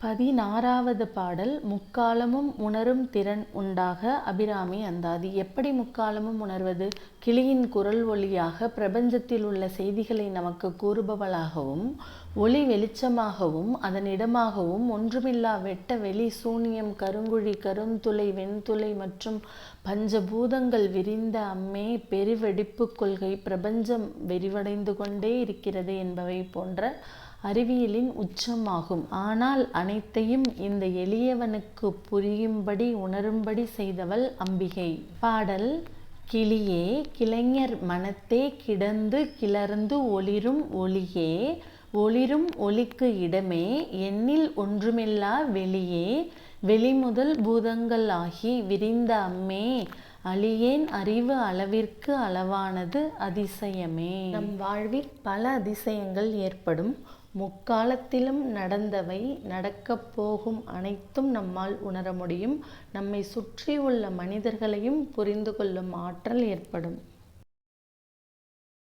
பதினாறாவது பாடல் முக்காலமும் உணரும் திறன் உண்டாக அபிராமி அந்தாதி. எப்படி முக்காலமும் உணர்வது? கிளியின் குரல் ஒளியாக பிரபஞ்சத்தில் உள்ள செய்திகளை நமக்கு கூறுபவளாகவும் ஒளி வெளிச்சமாகவும் அதனிடமாகவும் ஒன்றுமில்லா வெட்ட வெளி சூனியம் கருங்குழி கருந்துளை வெண்துளை மற்றும் பஞ்சபூதங்கள் விரிந்த அம்மே பெருவெடிப்பு கொள்கை பிரபஞ்சம் விரிவடைந்து கொண்டே இருக்கிறது என்பவை போன்ற அறிவியலின் உச்சமாகும். ஆனால் அனைத்தையும் இந்த எளியவனுக்கு புரியும்படி உணரும்படி செய்தவள் அம்பிகை. பாடல் கிளியே கிளைஞர் மனத்தே கிடந்து கிளர்ந்து ஒளிரும் ஒளியே ஒளிரும் ஒளிக்கு இடமே எண்ணில் ஒன்றுமில்லா வெளியே வெளிமுதல் பூதங்கள் ஆகி விரிந்த அம்மே அழியேன் அறிவு அளவிற்கு அளவானது அதிசயமே. நம் வாழ்வில் பல அதிசயங்கள் ஏற்படும். முக்காலத்திலும் நடந்தவை நடக்கப் போகும் அனைத்தும் நம்மால் உணர முடியும். நம்மை சுற்றி உள்ள மனிதர்களையும் புரிந்து கொள்ளும் ஆற்றல் ஏற்படும்.